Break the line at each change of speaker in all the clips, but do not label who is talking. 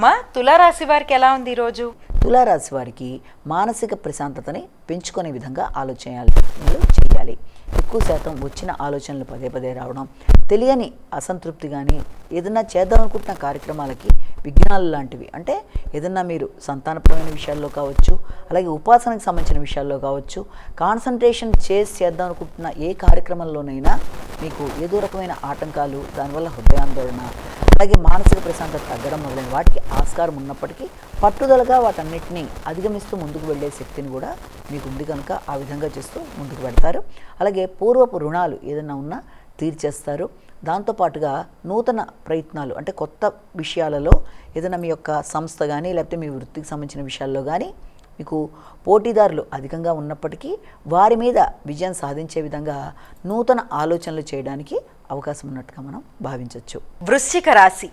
అమ్మా తులారాశి వారికి ఎలా ఉంది ఈరోజు
తులారాశి వారికి మానసిక ప్రశాంతతని పెంచుకునే విధంగా ఆలోచనలు చేయాలి. ఎక్కువ శాతం వచ్చిన ఆలోచనలు పదే పదే రావడం తెలియని అసంతృప్తి కానీ ఏదన్నా చేద్దాం అనుకుంటున్న కార్యక్రమాలకి విఘ్నాలు లాంటివి అంటే ఏదన్నా మీరు సంతానపరమైన విషయాల్లో కావచ్చు అలాగే ఉపాసనకు సంబంధించిన విషయాల్లో కావచ్చు కాన్సన్ట్రేషన్ చేసి చేద్దాం అనుకుంటున్న ఏ కార్యక్రమంలోనైనా మీకు ఏదో రకమైన ఆటంకాలు దానివల్ల హృదయాందోళన అలాగే మానసిక ప్రశాంతత తగ్గడం మొదలైన వాటికి ఆస్కారం ఉన్నప్పటికీ పట్టుదలగా వాటన్నిటిని అధిగమిస్తూ ముందుకు వెళ్ళే శక్తిని కూడా మీకు ఉంది కనుక ఆ విధంగా చేస్తూ ముందుకు పెడతారు అలాగే పూర్వపు రుణాలు ఏదైనా ఉన్నా తీర్చేస్తారు. దాంతోపాటుగా నూతన ప్రయత్నాలు అంటే కొత్త విషయాలలో ఏదైనా మీ యొక్క సంస్థ కానీ లేకపోతే మీ వృత్తికి సంబంధించిన విషయాల్లో కానీ మీకు పోటీదారులు అధికంగా ఉన్నప్పటికీ వారి మీద విజయం సాధించే విధంగా నూతన ఆలోచనలు చేయడానికి అవకాశం ఉన్నట్టుగా మనం భావించవచ్చు
వృశ్చిక రాశి.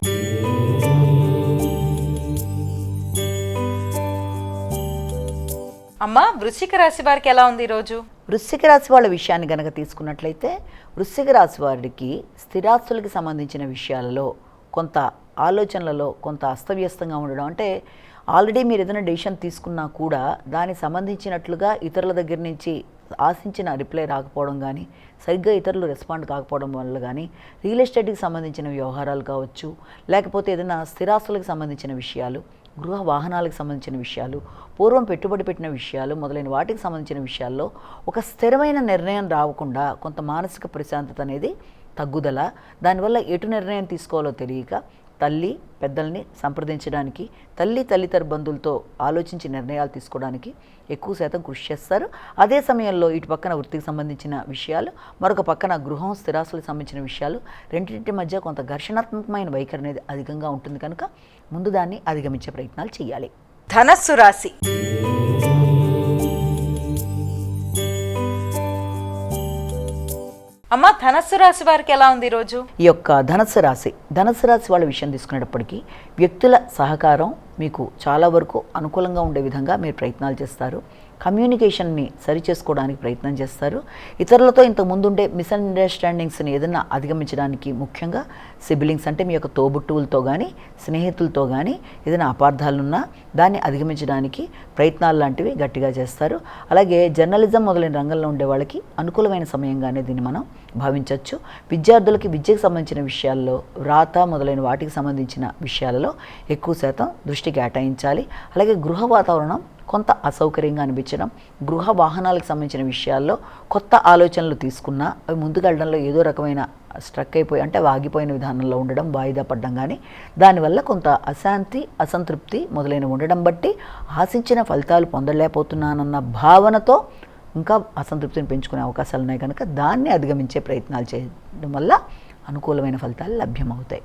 అమ్మా వృశ్చిక రాశి వారికి ఎలా ఉంది ఈరోజు?
వృశ్చిక రాశి వాళ్ళ విషయాన్ని గనక తీసుకున్నట్లయితే వృశ్చిక రాశి వారికి స్థిరాస్తులకి సంబంధించిన విషయాలలో కొంత ఆలోచనలలో కొంత అస్తవ్యస్తంగా ఉండడం. అంటే ఆల్రెడీ మీరు ఏదైనా డెసిషన్ తీసుకున్నా కూడా దానికి సంబంధించినట్లుగా ఇతరుల దగ్గర నుంచి ఆశించిన రిప్లై రాకపోవడం కానీ సరిగ్గా ఇతరులు రెస్పాండ్ కాకపోవడం వల్ల కానీ రియల్ ఎస్టేట్కి సంబంధించిన వ్యవహారాలు కావచ్చు లేకపోతే ఏదైనా స్థిరాస్తులకు సంబంధించిన విషయాలు గృహ వాహనాలకు సంబంధించిన విషయాలు పూర్వం పెట్టుబడి పెట్టిన విషయాలు మొదలైన వాటికి సంబంధించిన విషయాల్లో ఒక స్థిరమైన నిర్ణయం రాకుండా కొంత మానసిక ప్రశాంతత అనేది తగ్గుదల దానివల్ల ఎటు నిర్ణయం తీసుకోవాలో తెలియక తల్లి పెద్దల్ని సంప్రదించడానికి తల్లి తల్లితర బంధువులతో ఆలోచించి నిర్ణయాలు తీసుకోవడానికి ఎక్కువ శాతం కృషి చేస్తారు. అదే సమయంలో ఇటు పక్కన వృత్తికి సంబంధించిన విషయాలు మరొక పక్కన గృహం స్థిరాస్తులకు సంబంధించిన విషయాలు రెండింటి మధ్య కొంత ఘర్షణాత్మకమైన వైఖరి అనేది అధికంగా ఉంటుంది కనుక ముందు దాన్ని అధిగమించే ప్రయత్నాలు చేయాలి.
ధనస్సు రాశి. అమ్మ ధనస్సు రాశి వారికి ఎలా ఉంది ఈరోజు?
ఈ యొక్క ధనస్సు రాశి ధనస్సు రాశి వాళ్ళ విషయం తీసుకునేటప్పటికీ వ్యక్తుల సహకారం మీకు చాలా వరకు అనుకూలంగా ఉండే విధంగా మీరు ప్రయత్నాలు చేస్తారు. కమ్యూనికేషన్ని సరిచేసుకోవడానికి ప్రయత్నం చేస్తారు. ఇతరులతో ఇంతకు ముందుండే మిస్అండర్స్టాండింగ్స్ని ఏదైనా అధిగమించడానికి ముఖ్యంగా సిబిలింగ్స్ అంటే మీ యొక్క తోబుట్టువులతో కానీ స్నేహితులతో కానీ ఏదైనా అపార్థాలున్నా దాన్ని అధిగమించడానికి ప్రయత్నాలు లాంటివి గట్టిగా చేస్తారు. అలాగే జర్నలిజం మొదలైన రంగంలో ఉండే వాళ్ళకి అనుకూలమైన సమయంగానే దీన్ని మనం భావించవచ్చు విద్యార్థులకి విద్యకు సంబంధించిన విషయాల్లో వ్రాత మొదలైన వాటికి సంబంధించిన విషయాలలో ఎక్కువ శాతం దృష్టి కేటాయించాలి. అలాగే గృహ వాతావరణం కొంత అసౌకర్యంగా అనిపించడం గృహ వాహనాలకు సంబంధించిన విషయాల్లో కొత్త ఆలోచనలు తీసుకున్నా అవి ముందుకెళ్ళడంలో ఏదో రకమైన స్ట్రక్ అయిపోయి అంటే వాగిపోయిన విధానంలో ఉండడం వాయిదా పడడం కానీ దానివల్ల కొంత అశాంతి అసంతృప్తి మొదలైన ఉండడం బట్టి ఆశించిన ఫలితాలు పొందలేకపోతున్నానన్న భావనతో ఇంకా అసంతృప్తిని పెంచుకునే అవకాశాలు ఉన్నాయి కనుక దాన్ని అధిగమించే ప్రయత్నాలు చేయడం వల్ల అనుకూలమైన ఫలితాలు లభ్యమవుతాయి.